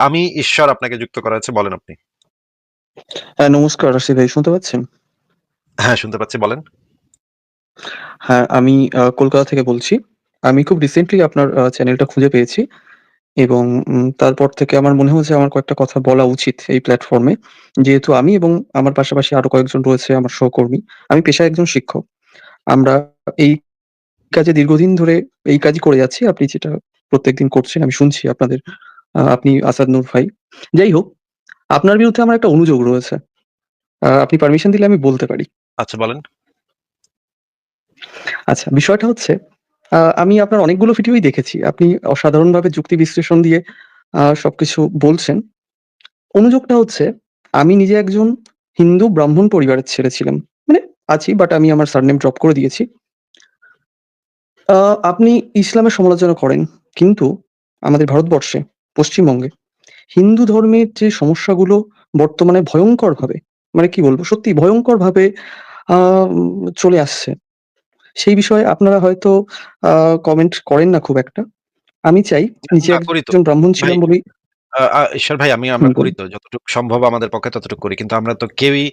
আমি ঈশ্বর আপনাকে যুক্ত করা হয়েছে বলেন আপনি। হ্যাঁ, নমস্কার রাশিদ ভাই শুনতে পাচ্ছেন? হ্যাঁ, শুনতে পাচ্ছি বলেন। হ্যাঁ, আমি কলকাতা থেকে বলছি। আমি খুব রিসেন্টলি আপনার চ্যানেলটা খুঁজে পেয়েছি এবং তারপর থেকে আমার মনে হয়েছে আমার কয়েকটা কথা বলা উচিত এই প্ল্যাটফর্মে। যেহেতু আমি এবং আমার পাশাপাশি আরও কয়েকজন রয়েছে আমার সহকর্মী। আমি পেশায় একজন শিক্ষক। আমরা এই কাজে দীর্ঘদিন ধরে এই কাজই করে যাচ্ছি। আপনি যেটা প্রত্যেকদিন করছেন আমি শুনছি আপনাদের আপনি আসাদ নূর ভাই। যাই হোক, আপনার বিরুদ্ধে আমার একটা অনুযোগ রয়েছে। আপনি পারমিশন দিলে আমি বলতে পারি। আচ্ছা বলেন। আচ্ছা, বিষয়টা হচ্ছে আমি আপনার অনেকগুলো ভিডিওই দেখেছি। আপনি অসাধারণভাবে যুক্তি বিশ্লেষণ দিয়ে সবকিছু বলছেন। অনুযোগটা হচ্ছে আমি নিজে একজন হিন্দু ব্রাহ্মণ পরিবারের ছেলে ছিলাম। মানে আছি বাট আমি আমার সারনেম ড্রপ করে দিয়েছি। আপনি ইসলামের সমালোচনা করেন। কিন্তু আমাদের ভারতবর্ষে, পশ্চিমবঙ্গে হিন্দু ধর্মের যে সমস্যাগুলো বর্তমানে ভয়ঙ্কর ভাবে মানে কি বলব সত্যি ভয়ঙ্কর ভাবে চলে আসছে। সেই বিষয়ে আপনারা হয়তো কমেন্ট করেন না খুব একটা। আমি চাই নিজে। একজন ব্রাহ্মণ ছিলাম আ ঈশ্বর ভাই আমি আমরা করি তো যতটুকু সম্ভব আমাদের পক্ষে ততটুকু করি। কিন্তু আমরা তো কেউই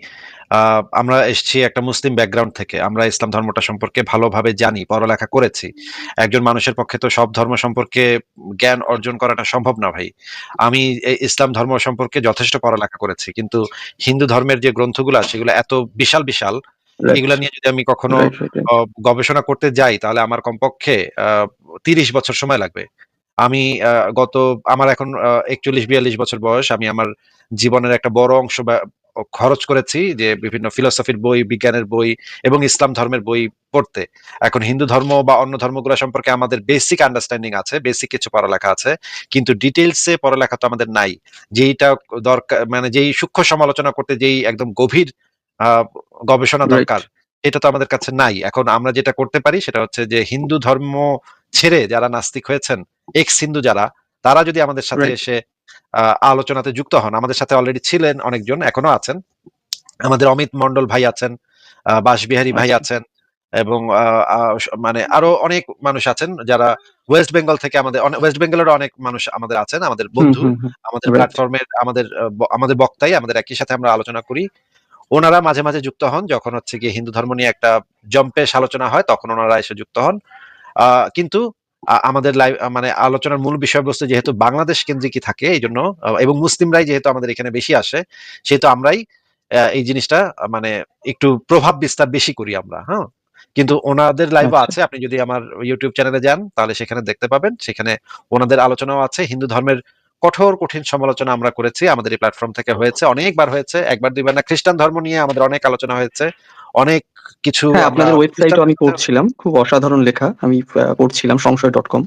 আমরা এসছি একটা মুসলিম ব্যাকগ্রাউন্ড থেকে। আমরা ইসলাম ধর্মটা সম্পর্কে ভালোভাবে জানি, পড়ালেখা করেছি। একজন মানুষের পক্ষে তো সব ধর্ম সম্পর্কে জ্ঞান অর্জন করাটা সম্ভব না ভাই। আমি ইসলাম ধর্ম সম্পর্কে যথেষ্ট পড়ালেখা করেছি। কিন্তু হিন্দু ধর্মের যে গ্রন্থগুলা সেগুলো এত বিশাল, বিশাল এগুলা নিয়ে যদি আমি কখনো গবেষণা করতে যাই তাহলে আমার কমপক্ষে ৩০ বছর সময় লাগবে। আমি গত আমার এখন আ ৪১-৪২ বছর বয়স। আমি আমার জীবনের একটা বড় অংশ খরচ করেছি যে বিভিন্ন ফিলোসফির বই, বিজ্ঞানের বই এবং ইসলাম ধর্মের বই পড়তে। এখন হিন্দু ধর্ম বা অন্য ধর্মগুলা সম্পর্কে আমাদের বেসিক আন্ডারস্ট্যান্ডিং আছে, বেসিক কিছু পড়ালেখা আছে। কিন্তু ডিটেইলস এ পড়ালেখা তো আমাদের নাই। যেইটা দরকার মানে যেই সূক্ষ্ম সমালোচনা করতে যেই একদম গভীর গবেষণা দরকার, এটা তো আমাদের কাছে নাই। এখন আমরা যেটা করতে পারি সেটা হচ্ছে যে হিন্দু ধর্ম ছেড়ে যারা নাস্তিক হয়েছেন, এক্স হিন্দু যারা, তারা যদি আমাদের সাথে এসে আলোচনাতে যুক্ত হন। আমাদের সাথে অলরেডি ছিলেন অনেকজন, এখনও আছেন। আমাদের অমিত মন্ডল ভাই আছেন, আ বাঁশবিহারী ভাই আচ্ছা। আছেন এবং মানে আরও অনেক মানুষ আছেন যারা ওয়েস্ট বেঙ্গল থেকে আমাদের ওয়েস্ট বেঙ্গলেরও অনেক মানুষ আমাদের আছেন, আমাদের বন্ধু। আমাদের প্ল্যাটফর্মের আমাদের আমাদের বক্তাই, আমাদের একই সাথে আমরা আলোচনা করি। ওনারা মাঝে, মাঝে যুক্ত হন যখন হচ্ছে গিয়ে হিন্দু ধর্ম নিয়ে একটা জম্পেশ আলোচনা হয় তখন ওনারা এসে যুক্ত হন। কিন্তু আমাদের লাইভ মানে আলোচনার মূল বিষয়বস্তু যেহেতু বাংলাদেশ কেন্দ্রিকই থাকে এই জন্য এবং মুসলিমরাই যেহেতু আমাদের এখানে বেশি আসে, সেহেতু আমরাই এই জিনিসটা মানে একটু প্রভাব বিস্তার বেশি করি আমরা, হ্যাঁ? কিন্তু ওনাদের লাইভও আচ্ছা। আছে। আপনি যদি আমার ইউটিউব চ্যানেলে যান তাহলে সেখানে দেখতে পাবেন। সেখানে ওনাদের আলোচনাও আছে। হিন্দু ধর্মের কঠোর কঠিন সমালোচনা আমরা করেছি। আমাদের এই প্ল্যাটফর্ম থেকে হয়েছে। অনেকবার হয়েছে। ১ বার ২ বার না। খ্রিস্টান ধর্ম নিয়ে আমাদের অনেক আলোচনা হয়েছে। অনেক কিছু হ্যাঁ, আপনাদের ওয়েবসাইট আমি পড়ছিলাম। খুব অসাধারণ লেখা। আমি পড়ছিলাম কম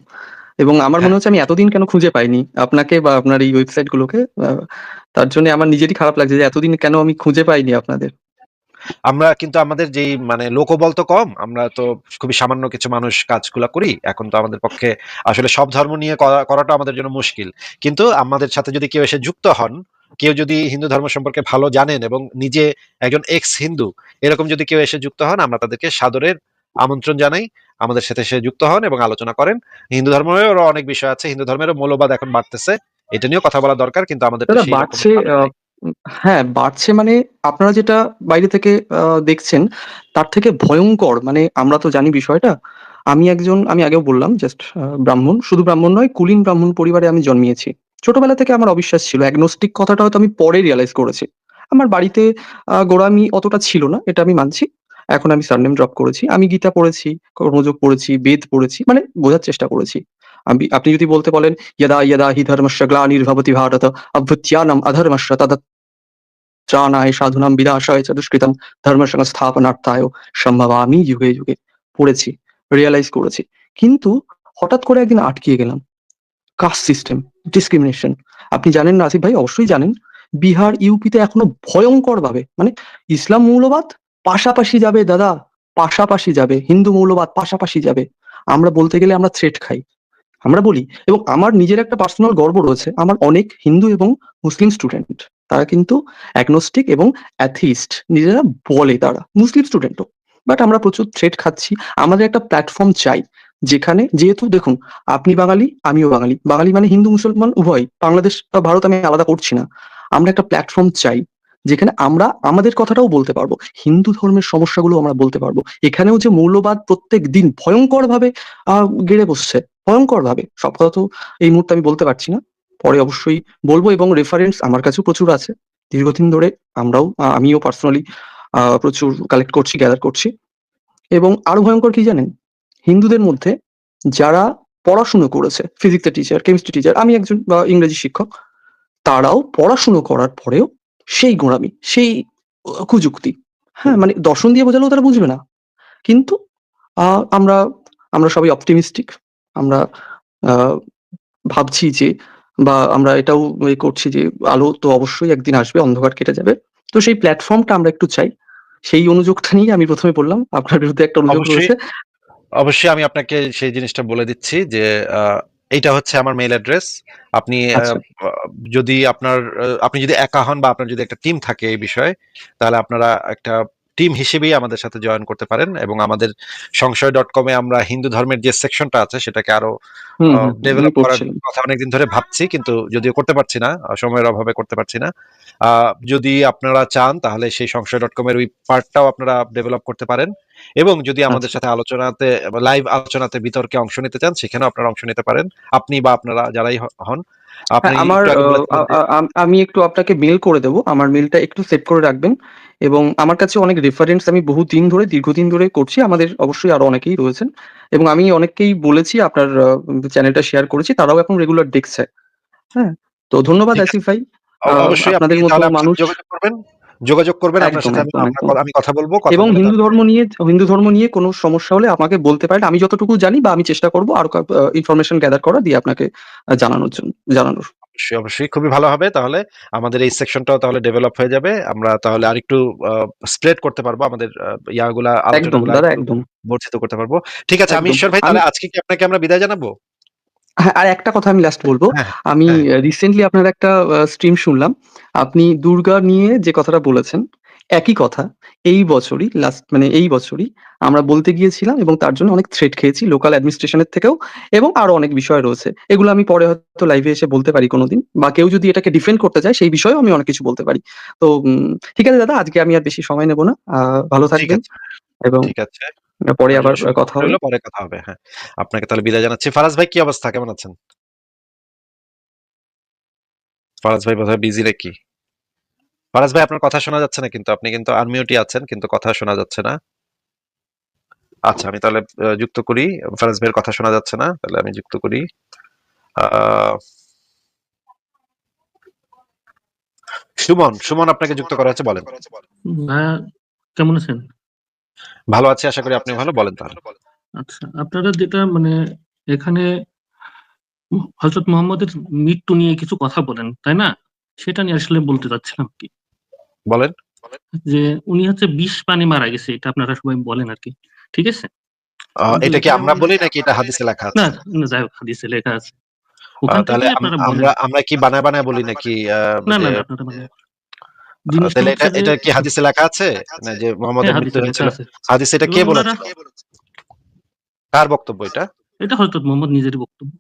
এবং আমার হ্যাঁ। মনে হচ্ছে আমি এতদিন কেন খুঁজে পাইনি আপনাকে বা আপনার এই ওয়েবসাইট গুলোকে। তার জন্য আমার নিজেরই খারাপ লাগছে যে এতদিন কেন আমি খুঁজে পাইনি আপনাদের। আমরা কিন্তু আমাদের যেই মানে লোকবল তো কম। আমরা তো খুবই সামান্য কিছু মানুষ কাজগুলা করি। এখন তো আমাদের পক্ষে আসলে সব ধর্ম নিয়ে করাটা আমাদের জন্য মুশকিল। কিন্তু আমাদের সাথে যদি কেউ এসে যুক্ত হন, কেউ যদি হিন্দু ধর্ম সম্পর্কে ভালো জানেন এবং নিজে একজন এক্স হিন্দু, এরকম যদি কেউ এসে যুক্ত হন আমরা তাদেরকে সাদরের আমন্ত্রণ জানাই। আমাদের সাথে এসে যুক্ত হন এবং আলোচনা করেন। হিন্দু ধর্মেরও অনেক বিষয় আছে। হিন্দু ধর্মেরও মৌলবাদ এখন বাড়তেছে। এটা নিয়েও কথা বলা দরকার কিন্তু আমাদের বাড়ছে হ্যাঁ বাড়ছে মানে আপনারা যেটা বাইরে থেকে আহ, দেখছেন তার থেকে ভয়ঙ্কর মানে আমরা তো জানি বিষয়টা। আমি একজন আমি আগেও বললাম জাস্ট ব্রাহ্মণ শুধু ব্রাহ্মণ নয় কুলীন ব্রাহ্মণ পরিবারে আমি জন্মিয়েছি। ছোটবেলা থেকে আমার অবিশ্বাস ছিল অ্যাগনোস্টিক কথাটা হয়তো আমি পরে রিয়ালাইজ করেছি। আমার বাড়িতে আহ, গোড়ামি অতটা ছিল না এটা আমি মানছি। এখন আমি সারনেম ড্রপ করেছি আমি গীতা পড়েছি কর্মযোগ পড়েছি বেদ পড়েছি মানে বোঝার চেষ্টা করেছি। আমি আপনি যদি বলতে বলেন ইয়াদা ইয়াদা হি ধর্মস্য গ্লানির্ভবতি ভারত অভ্যুত্যানম অধর্মস্য তদ চানায় সাধুনাম বিনাশায় চতুষ্কৃতাম ধর্ম সংস্থাপনার্থায় সম্ভব আমি যুগে যুগে পড়েছি রিয়েলাইজ করেছি। কিন্তু হঠাৎ করে একদিন আটকিয়ে গেলাম। কাস্ট সিস্টেম ডিসক্রিমিনেশন আপনি জানেন নাসিফ ভাই? অবশ্যই জানেন। বিহার ইউপিতে এখনও ভয়ঙ্কর ভাবে মানে ইসলাম মৌলবাদ পাশাপাশি যাবে দাদা, পাশাপাশি যাবে, হিন্দু মৌলবাদ পাশাপাশি যাবে। আমরা বলতে গেলে আমরা থ্রেট খাই। আমরা বলি, এবং আমার নিজের একটা পার্সোনাল গর্ব রয়েছে, আমার অনেক হিন্দু এবং মুসলিম স্টুডেন্ট তারা কিন্তু অ্যাগনোস্টিক এবং অ্যাথিস্ট নিজেরা বলে তারা। মুসলিম স্টুডেন্টও। বাট আমরা প্রচুর থ্রেট খাচ্ছি। আমাদের একটা প্ল্যাটফর্ম চাই। যেখানে যেহেতু দেখুন, আপনি বাঙালি, আমিও বাঙালি বাঙালি মানে হিন্দু, মুসলমান, উভয় বাংলাদেশ বা ভারত আমি আলাদা করছি না আমরা একটা প্ল্যাটফর্ম চাই, যেখানে আমরা আমাদের কথাটাও বলতে পারব হিন্দু ধর্মের সমস্যাগুলো আমরা বলতে পারব এখানেও যে মৌলবাদ প্রত্যেক দিন ভয়ঙ্কর ভাবে আহ, গেড়ে বসছে ভয়ঙ্কর ভাবে সব কথা তো এই মুহূর্তে আমি বলতে পারছি না পরে অবশ্যই বলব এবং রেফারেন্স আমার কাছেও প্রচুর আছে। দীর্ঘদিন ধরে আমরাও আমিও পার্সোনালি প্রচুর কালেক্ট করছি গ্যাদার করছি। এবং আরও ভয়ঙ্কর কি জানেন? হিন্দুদের মধ্যে যারা পড়াশুনো করেছে ফিজিক্সের টিচার কেমিস্ট্রি টিচার আমি একজন ইংরেজি শিক্ষক, তারাও পড়াশুনো করার পরেও সেই গোঁড়ামি, সেই কুযুক্তি হ্যাঁ মানে দর্শন দিয়ে বোঝালেও তারা বুঝবে না। কিন্তু আমরা আমরা সবাই অপটিমিস্টিক আমরা ভাবছি যে বা আমরা এটাও করছি যে আলো তো অবশ্যই একদিন আসবে অন্ধকার কেটে যাবে তো সেই প্ল্যাটফর্মটা আমরা একটু চাই সেই অনুযোগটা নিয়ে আমি প্রথমে বললাম আপনার বিরুদ্ধে একটা অনুযোগ। রয়েছে অবশ্যই আমি আপনাকে সেই জিনিসটা বলে দিচ্ছি যে এইটা হচ্ছে আমার মেইল অ্যাড্রেস আপনি আচ্ছা। যদি আপনার আপনি যদি একা হন বা আপনার যদি একটা টিম থাকে এই বিষয়ে তাহলে আপনারা একটা টিম হিসেবেই আমাদের সাথে জয়েন করতে পারেন এবং আমাদের সংশয় ডট কমে আমরা হিন্দু ধর্মের যে সেকশনটা আছে সেটাকে আরও ডেভেলপ করার কথা অনেকদিন ধরে ভাবছি কিন্তু যদিও করতে পারছি না সময়ের অভাবে করতে পারছি না। আহ, যদি আপনারা চান তাহলে সেই সংশয় ডট কমের ওই পার্টটাও আপনারা ডেভেলপ করতে পারেন। এবং যদি আমাদের আচ্ছা। সাথে আলোচনাতে লাইভ আলোচনাতে বিতর্কে অংশ নিতে চান সেখানেও আপনারা অংশ নিতে পারেন। আপনি বা আপনারা যারাই হন আমার একটু আগে আহ, বলেছিলেন আ- যে- আ- আম- একটু আপনাকে মেল করে দেবো। আমার মেলটা একটু সেভ করে রাখবেন। এবং আমার কাছে অনেক রেফারেন্স আমি বহু দিন ধরে দীর্ঘদিন ধরে করছি। আমাদের অবশ্যই আরও অনেকেই রয়েছেন। এবং আমি অনেককেই বলেছি আপনার চ্যানেলটা শেয়ার করেছি। তারাও এখন রেগুলার দেখছে। হ্যাঁ তো ধন্যবাদ আসিফ ভাই। অবশ্যই আপনাদের মতো আমার মানুষ করবেন। যোগাযোগ করবেন আপনার সাথে আমি কথা বলব এবং হিন্দু ধর্ম নিয়ে হিন্দু ধর্ম নিয়ে কোনো সমস্যা হলে আমাকে বলতে পারেন। আমি যতটুকু জানি বা আমি চেষ্টা করব আরও ইনফরমেশন গ্যাদার করা দিয়ে আপনাকে জানানোর জন্য জানানোর। অবশ্যই অবশ্যই। খুবই ভালো হবে তাহলে। আমাদের এই সেকশনটাও তাহলে ডেভেলপ হয়ে যাবে। আমরা তাহলে আরেকটু স্প্রেড করতে পারব আমাদের ইয়াগুলা আলোচনাগুলো একদম। বর্ধিত করতে পারব। ঠিক আছে আমি ঈশ্বর ভাই তাহলে আজকে কি আপনাকে আমরা বিদায় জানাব? হ্যাঁ আর একটা কথা আমি লাস্ট বলব। হ্যাঁ, আমি হ্যাঁ। রিসেন্টলি আপনার একটা স্ট্রিম শুনলাম। আপনি দুর্গা নিয়ে যে কথাটা বলেছেন একই কথা। এই বছরই লাস্ট মানে এই বছরই আমরা বলতে গিয়েছিলাম এবং তার জন্য অনেক থ্রেট খেয়েছি লোকাল অ্যাডমিনিস্ট্রেশনের থেকেও এবং আরও অনেক বিষয় রয়েছে। এগুলো আমি পরে হয়তো লাইভে এসে বলতে পারি কোনোদিন বা কেউ যদি এটাকে ডিফেন্ড করতে চায় সেই বিষয়েও আমি অনেক কিছু বলতে পারি। তো ঠিক আছে দাদা আজকে আমি আর বেশি সময় নেব না। আহ, ভালো থাকবেন এবং ঠিক আছে। পরে আবার কথা হবে। পরে কথা হবে হ্যাঁ। আপনাকে তাহলে বিদায় জানাচ্ছি। ফারাজ ভাই কি অবস্থা? কেমন আছেন? ফারাজ ভাই বোধহয় বিজি নাকি? ফারাজ ভাই আপনার কথা শোনা যাচ্ছে না কিন্তু। আপনি কিন্তু আনমিউটি আছেন কিন্তু কথা শোনা যাচ্ছে না। আচ্ছা আমি তাহলে যুক্ত করি। ফারাজ ভাইয়ের কথা শোনা যাচ্ছে না তাহলে আমি যুক্ত করি। আহ, সুমন সুমন আপনাকে যুক্ত করা হচ্ছে বলেন। কেমন আছেন? ভালো আছি আশা করি আপনি ভালো বলেন তাহলে। আচ্ছা আপনারা যেটা মানে এখানে হজরত মোহাম্মদের মৃত্যু নিয়ে কিছু কথা বলেন তাই না? সেটা নিয়ে আসলে বলতে চাচ্ছিলাম কি। বলেন। যে উনি হচ্ছে বিষ পানি মারা গেছে এটা আপনারা সবাই বলেন আর কি ঠিক আছে? এটা কি আমরা বলি নাকি এটা হাদিসে লেখা আছে? না না যাই হোক হাদিসে লেখা আছে। তাহলে আমরা আমরা কি বানায় বানায় বলি নাকি না না আপনারা তাহলে এটা এটা কি হাদিসে লেখা আছে? না যে মোহাম্মদের হ্যাঁ, মৃত্যু হয়েছিল। হাদিসে এটা কে বলেছে? কার বক্তব্য এটা? এটা হজরত মোহাম্মদ নিজেরই বক্তব্য।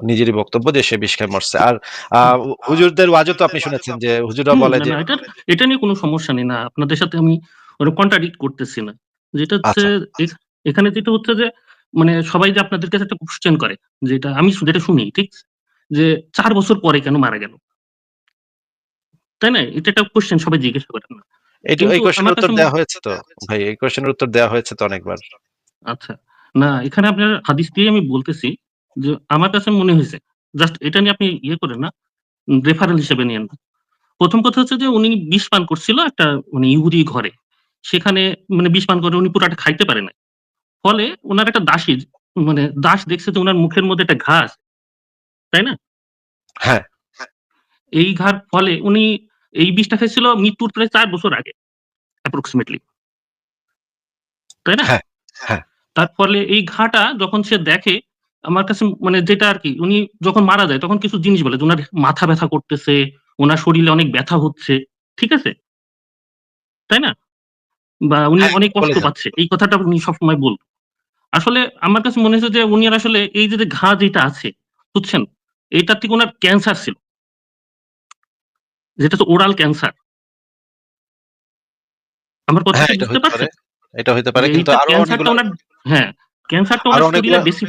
নিজেরই বক্তব্য যে সে বিষ খেয়ে মরছে। আর হুজুরদের ওয়াজও তো আপনি শুনেছেন যে হুজুররা হুম, বলে যে এটা নিয়ে কোনো সমস্যা নেই না। আপনাদের সাথে আমি কন্ট্রাডিক্ট করতেছি না। যেটা হচ্ছে আচ্ছা। এখানে যেটা হচ্ছে যে মানে সবাই যে আপনাদের কাছে একটা কোশ্চেন করে যেটা আমি যেটা শুনি ঠিক? যে চার বছর পরে কেন মারা গেল? তাই না? এটা একটা কোশ্চেন সবাই জিজ্ঞাসা করেন না। এই- এই কোশ্চেনের উত্তর দেওয়া হয়েছে তো ভাই এই কোশ্চেনের উত্তর দেওয়া হয়েছে তো অনেকবার। আচ্ছা। না এখানে আপনার হাদিস দিয়ে আমি বলতেছি যে আমার কাছে মনে হয়েছে জাস্ট এটা নিয়ে আপনি ইয়ে করেন না রেফারেল হিসেবে নিয়েন। না প্রথম কথা হচ্ছে যে উনি বিষ পান করছিল একটা মানে ইহুদি ঘরে। সেখানে মানে বিষ পান করে উনি পুরাটা খাইতে পারে না ফলে ওনার একটা দাসী মানে দাস দেখছে যে ওনার মুখের মধ্যে একটা ঘাস তাই না? হ্যাঁ। এই ঘার ফলে উনি এই বিষটা খেয়েছিল মৃত্যুর প্রায় চার বছর আগে অ্যাপ্রক্সিমেটলি তাই না? হ্যাঁ, হ্যাঁ। তার ফলে এই ঘাটা যখন সে দেখে আমার কাছে মানে যেটা আর কি উনি যখন মারা যায় তখন কিছু জিনিস বলে ওনার মাথা ব্যথা করতেছে ওনার শরীরে অনেক ব্যথা হচ্ছে ঠিক আছে? তাই না? বা উনি হ্যাঁ, অনেক কষ্ট পাচ্ছে এই কথাটা উনি সবসময় বলতো আসলে আমার কাছে মনে হয়েছে যে উনি আর আসলে এই যে যে ঘা যেটা আছে বুঝছেন? এইটার থেকে ওনার ক্যান্সার ছিল। যেটা তো ওরাল ক্যান্সার। আমার কথা হ্যাঁ বুঝতে পারছেন এটা হইতে পারে কিন্তু আরও অনেকগুলো হ্যাঁ ক্যান্সার তো অনেক বেশি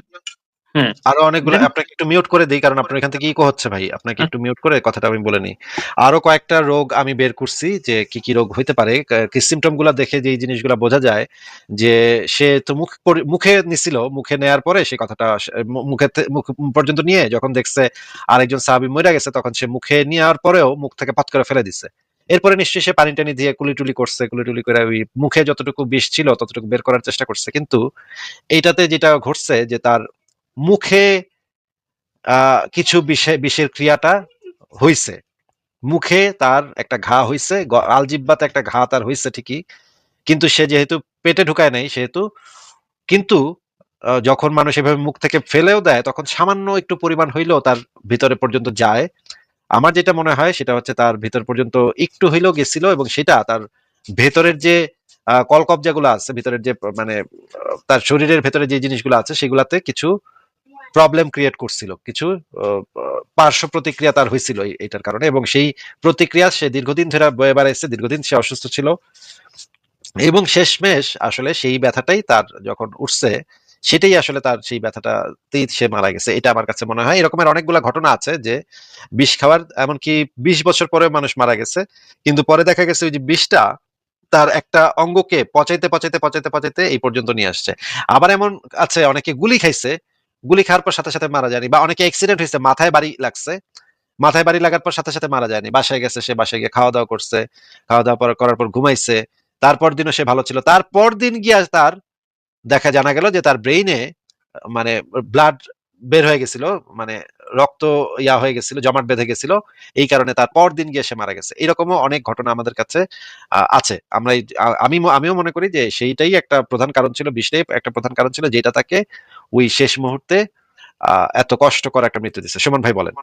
আরও অনেকগুলো দেখেন আপনাকে একটু মিউট করে দেই কারণ আপনার এখান থেকে ইকো হচ্ছে ভাই। আপনাকে একটু মিউট করে কথাটা আমি বলে নিই। আরও কয়েকটা রোগ আমি বের করছি যে কি কি রোগ হইতে পারে। কা- সিমটমগুলা দেখে যে এই জিনিসগুলা বোঝা যায় যে সে তো মুখ পরি- মুখে নিছিল মুখে নেয়ার পরে সে কথাটা সে- মু- মুখে মুখ পর্যন্ত নিয়ে যখন দেখছে আরেকজন সাহাবি মরে গেছে তখন সে মুখে নেওয়ার পরেও মুখ থেকে পাত করে ফেলে দিছে। এরপরে নিশ্চয়ই সে পানি টানি দিয়ে কুলিটুলি করছে কুলিটুলি করে ওই মুখে যতটুকু বিষ ছিল ততটুকু বের করার চেষ্টা করছে। কিন্তু এইটাতে যেটা ঘটছে যে তার মুখে কিছু বিষে, বিষের ক্রিয়াটা হইছে। মুখে তার একটা ঘা হইছে আলজিব্বাতে একটা ঘা তার হইছে ঠিকই, কিন্তু সে যেহেতু পেটে ঢুকায় নাই সেহেতু, কিন্তু যখন মানুষ এভাবে মুখ থেকে ফেলেও দেয়, তখন সামান্য একটু পরিমাণ হইলেও তার ভিতরে পর্যন্ত যায়। আমার যেটা মনে হয় সেটা হচ্ছে তার ভিতর পর্যন্ত একটু হইলেও গেছিল এবং সেটা তার ভেতরের যে কলকবজাগুলো আছে, ভিতরের যে মানে তার শরীরের ভেতরে যে জিনিসগুলো আছে সেগুলাতে কিছু প্রবলেম ক্রিয়েট করছিল। কিছু পার্শ্ব প্রতিক্রিয়া তার হয়েছিল এটার কারণে এবং সেই প্রতিক্রিয়া সে দীর্ঘদিন ধরে বয়ে বেড়াইছে দীর্ঘদিন সে অসুস্থ ছিল। এবং শেষমেশ আসলে সেই ব্যথাটাই তার যখন উঠছে, সেটাই আসলে তার সেই ব্যথাটাতেই সে মারা গেছে, এটা আমার কাছে মনে হয়। এরকমের অনেকগুলা ঘটনা আছে যে বিষ খাওয়ার, এমনকি বিশ বছর পরে মানুষ মারা গেছে, কিন্তু পরে দেখা গেছে ওই যে বিষটা তার একটা অঙ্গকে পচাইতে পচাইতে পচাইতে পচাইতে এই পর্যন্ত নিয়ে আসছে। আবার এমন আছে, অনেকে গুলি খাইছে গুলি খাওয়ার পর সাথে সাথে মারা যায়নি। বা অনেকে অ্যাক্সিডেন্ট হয়েছে, মাথায় বাড়ি লাগছে। মাথায় বাড়ি লাগার পর সাথে সাথে মারা যায়নি। বাসায় গেছে সে, বাসায় গিয়ে খাওয়া দাওয়া করছে। খাওয়া দাওয়া করার পর ঘুমাইছে। তারপর দিনও সে ভালো ছিল। তারপর দিন গিয়া তার দেখা জানা গেল যে তার ব্রেইনে মানে ব্লাড বের হয়ে গেছিল মানে রক্ত ইয়া হয়ে গেছিল, জমাট বেঁধে গেছিল। এই কারণে তার পর দিন গিয়ে সে মারা গেছে। এরকমও অনেক ঘটনা আমাদের কাছে আছে। আমরা আমি আমিও মনে করি যে সেইটাই একটা প্রধান কারণ ছিল বিষটাই একটা প্রধান কারণ ছিল, যেটা তাকে ওই শেষ মুহূর্তে এত কষ্টকর একটা মৃত্যু দিচ্ছে সুমন ভাই বলেন।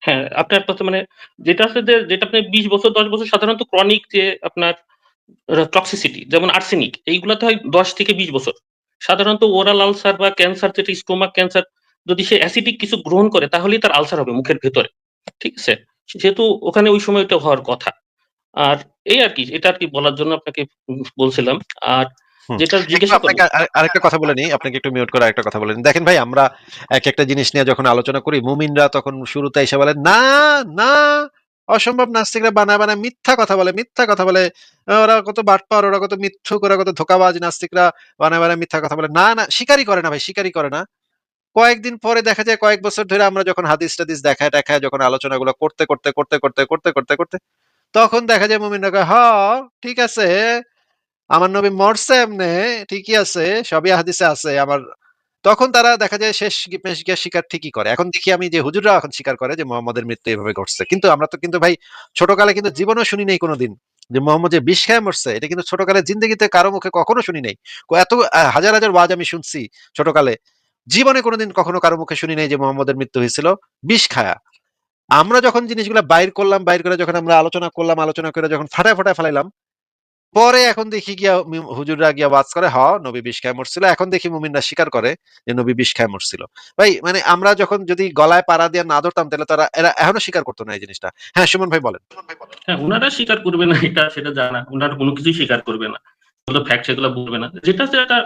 হ্যাঁ আপনার মানে যেটা আছে যে, যেটা আপনি বিশ বছর, দশ বছর সাধারণত ক্রনিক যে আপনার টক্সিসিটি যেমন আর্সেনিক এইগুলোতে হয় দশ থেকে বিশ বছর। সাধারণত ওরাল আলসার বা ক্যান্সার যেটা স্টোমাক ক্যান্সার যদি সে অ্যাসিডিক কিছু গ্রহণ করে, তাহলেই তার আলসার হবে মুখের ভেতরে। ঠিক আছে? যেহেতু ওখানে ওই সময় ওটা হওয়ার কথা। আর এই আর কি, এটা আর কি বলার জন্য আপনাকে বলছিলাম। আর। যেটা একটু আপনাকে আরেকটা কথা বলে নিই আপনাকে একটু মিউট করে একটা কথা বলে নিই। দেখেন ভাই আমরা এক একটা জিনিস নিয়ে যখন আলোচনা করি মুমিনরা তখন শুরুতে এসে বলে না না অসম্ভব নাস্তিকরা বানায় বানায় মিথ্যা কথা বলে মিথ্যা কথা বলে। ওরা কত বাটপার ওরা কত মিথ্যুক ওরা কত ধোকাবাজ নাস্তিকরা বানায় বানায় মিথ্যা কথা বলে। না না স্বীকারই করে না ভাই স্বীকারই করে না। কয়েকদিন পরে দেখা যায় কয়েক বছর ধরে আমরা যখন হাদিস টাদিস দেখায় দেখায় যখন আলোচনাগুলো করতে করতে করতে করতে করতে করতে করতে তখন দেখা যায় মুমিনরা কয়, হ ঠিক আছে আমার নবী মরছে এমনে, ঠিকই আছে, সবই হাদিসে আছে, আমার তখন তারা দেখা যায় শেষ গিয়ে স্বীকার ঠিকই করে। এখন দেখি আমি যে হুজুররা এখন স্বীকার করে যে মোহাম্মদের মৃত্যু এভাবে ঘটছে। কিন্তু আমরা তো কিন্তু ভাই ছোটকালে কিন্তু জীবনও শুনি নাই কোনোদিন যে মোহাম্মদ যে বিষ খেয়ে মরছে, এটা কিন্তু ছোটকালে জিন্দগিতে কারও মুখে কখনো শুনি নাই। এত হাজার হাজার ওয়াজ আমি শুনছি ছোটকালে। জীবনে কোনোদিন কখনো কারও মুখে শুনি নাই যে মোহাম্মদের মৃত্যু হয়েছিল বিষ খায়া। আমরা যখন জিনিসগুলো বাইর করলাম, বাইর করে যখন আমরা আলোচনা করলাম, আলোচনা করে যখন ফাটায় ফাটায় ফেলাইলাম পরে এখন দেখি গিয়া হুজুররা গিয়া ওয়াজ করে, হ, নবী বিষ খায় মরছিল। এখন দেখি মুমিনরা স্বীকার করে যে নবী বিষ খায় মরছিল। ভাই মানে আমরা যখন যদি গলায় পাড়া দিয়ে না ধরতাম, তাহলে তারা, এরা এখনও স্বীকার করতো না এই জিনিসটা। হ্যাঁ সুমন ভাই বলেন। হ্যাঁ ওনারা স্বীকার করবে না, এটা সেটা জানা। ওনারা কোনো কিছুই স্বীকার করবে না। ফ্যাক্ট সেগুলো বলবে না। যেটা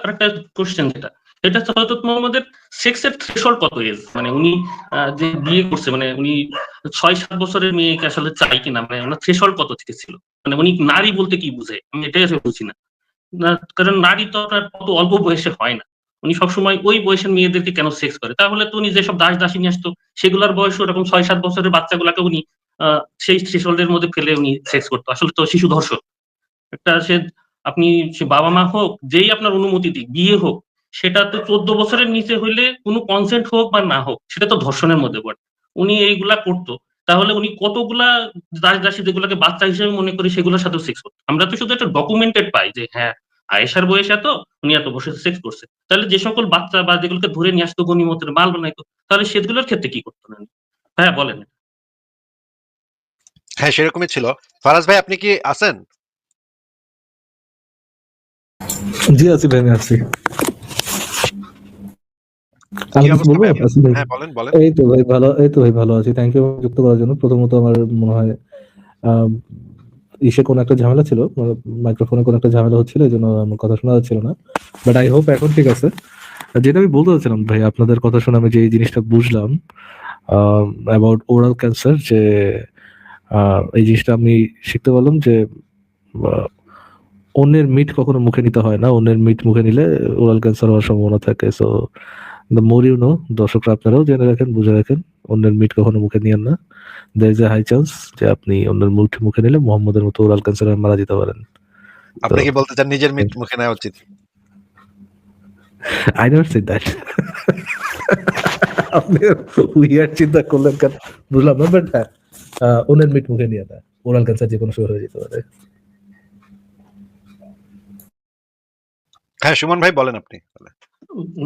একটা কোশ্চেন যেটা। এটা হজরত মোহাম্মদের সেক্সের থ্রেশহোল্ড কত এজ মানে উনি যে বিয়ে করছে মানে উনি ছয় সাত বছরের মেয়েকে আসলে চাই কিনা? মানে ওনার থ্রেশহোল্ড কত থেকে ছিল? মানে উনি নারী বলতে কি বুঝে? আমি এটাই আসলে বুঝি না। কারণ নারী তো আপনার কত অল্প বয়সে হয় না। উনি সবসময় ওই বয়সের মেয়েদেরকে কেন সেক্স করে? তাহলে তো উনি যেসব দাস দাসী নিয়ে আসতো, সেগুলোর বয়স ওরকম ছয় সাত বছরের বাচ্চাগুলাকে উনি সেই থ্রেশহোল্ডের মধ্যে ফেলে উনি সেক্স করতো। আসলে তো শিশু ধর্ষণ একটা সে, আপনি সে বাবা মা হোক, যেই আপনার অনুমতি দিক, বিয়ে হোক, সেটা তো চোদ্দ বছরের নিচে হইলে কোনো কনসেন্ট হোক বা না হোক, সেটা তো ধর্ষণের মধ্যে পড়ে। উনি এইগুলা করতো। তাহলে উনি কতগুলা দাস দাসী যেগুলোকে বাচ্চা হিসেবে মনে করি সেগুলোর সাথেও সেক্স করতো। আমরা তো শুধু একটা ডকুমেন্টেড পাই যে হ্যাঁ আয়েশার বয়স এত উনি এত বসে সেক্স করছে। তাহলে যে সকল বাচ্চা বা যেগুলোকে ধরে নিয়ে আসতো গণিমতের মাল বানাইতো তাহলে সেগুলোর ক্ষেত্রে কি করতো না হ্যাঁ বলেন। হ্যাঁ সেরকমই ছিল। ফারাজ ভাই আপনি কি আছেন? জি আছি ভাই আছি কি আমি কিছু অবস্থা বলব ভাই? আসিফ ভাই হ্যাঁ বলেন বলেন এই তো ভাই ভালো এই তো ভাই ভালো আছি। থ্যাংক ইউ যুক্ত করার জন্য। প্রথমত আমার মনে হয় ইসে কোনো একটা ঝামেলা ছিল মাইক্রোফোনে কোনো একটা ঝামেলা হচ্ছিল এই জন্য আমার কথা শোনা যাচ্ছিল না। বাট আই হোপ এখন ঠিক আছে। যেটা আমি বলতে চাচ্ছিলাম ভাই আপনাদের কথা শুনে আমি যে এই জিনিসটা বুঝলাম অ্যাবাউট ওরাল ক্যান্সার যে আহ, এই জিনিসটা আমি শিখতে পারলাম যে অন্যের মিট কখনো মুখে নিতে হয় না অন্যের মিট মুখে নিলে ওরাল ক্যান্সার হওয়ার সম্ভাবনা থাকে। সো মোর ইউ নো দর্শকরা আপনারাও জেনে রাখেন বুঝে রাখেন। অন্যের মিট কখনো মুখে নিয়েন না। There is a high chance যে আপনি অন্যের মুঠ মুখে নিলে মোহাম্মদের মতো ওরাল ক্যান্সারে মারা যেতে পারেন। আপনি কি বলতে চান নিজের মিট মুখে নেওয়া উচিত? আই নেভার সেড দ্যাট আপনি উইয়ার চিন্তা করলেন কেন? বুঝলাম না বাট অন্যের মিট মুখে নিয়ে না। ওরাল ক্যান্সার যে কোনো সময় হয়ে যেতে পারে। হ্যাঁ সুমন ভাই বলেন আপনি।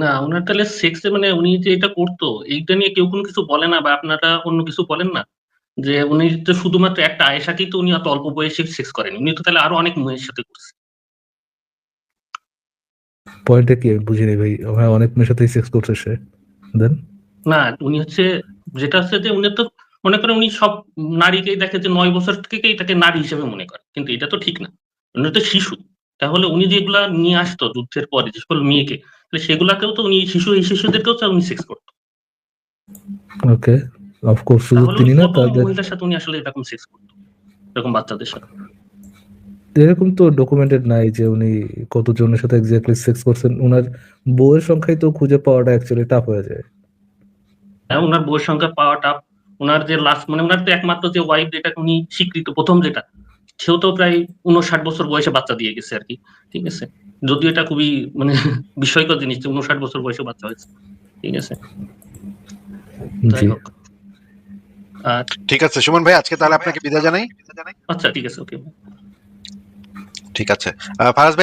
না ওনার তাহলে সেক্সে মানে উনি যে এটা করতো এইটা নিয়ে কেউ কোনো কিছু বলে না বা আপনারা অন্য কিছু বলেন না? যে উনি তো শুধুমাত্র একটা আয়েশাকেই তো উনি অত অল্প বয়সে সেক্স করেন। উনি তো তাহলে আরও অনেক মেয়ের সাথে করছে। পয়েন্টে কি? বুঝিনি ভাই। হ্যাঁ অনেক মেয়ের সাথে সেক্স করছে সে। দেন না উনি হচ্ছে যেটা হচ্ছে যে উনি তো মনে করেন উনি সব নারীকেই দেখে যে নয় বছর থেকেই তাকে নারী হিসেবে মনে করে। কিন্তু এটা তো ঠিক না। উনি তো শিশু। তাহলে উনি যেগুলা নিয়ে আসতো যুদ্ধের পরে যে সকল মেয়েকে তাহলে সেগুলাকেও তো উনি শিশু এই শিশুদেরকেও তো উনি সেক্স করতো। ওকে অফকোর্স শুধু তিনি না তাদের মহিলার সাথে উনি আসলে এরকম সেক্স করতো? এরকম বাচ্চাদের সাথে? এরকম তো ডকুমেন্টেড নাই যে উনি কতজনের সাথে এক্স্যাক্টলি সেক্স করছেন। ওনার বউয়ের সংখ্যাই তো খুঁজে পাওয়াটা অ্যাকচুয়ালি টাফ হয়ে যায়। হ্যাঁ ওনার বউয়ের সংখ্যা পাওয়াটা ওনার যে লাস্ট মানে ওনার তো একমাত্র যে ওয়াইফ যেটা উনি স্বীকৃত প্রথম যেটা সেও তো প্রায় উনষাট বছর বয়সে বাচ্চা দিয়ে গেছে আর কি। ঠিক আছে? যদিও এটা খুবই মানে বিস্ময়কর জিনিস যে উনষাট বছর বয়সে বাচ্চা হয়েছে। ঠিক আছে? যাই হোক। আর ঠিক আছে সুমন ভাই আজকে তাহলে আপনাকে বিদায় জানাই। আচ্ছা ঠিক আছে ওকে। ঠিক আছে। আহ, ফারাজ ভাই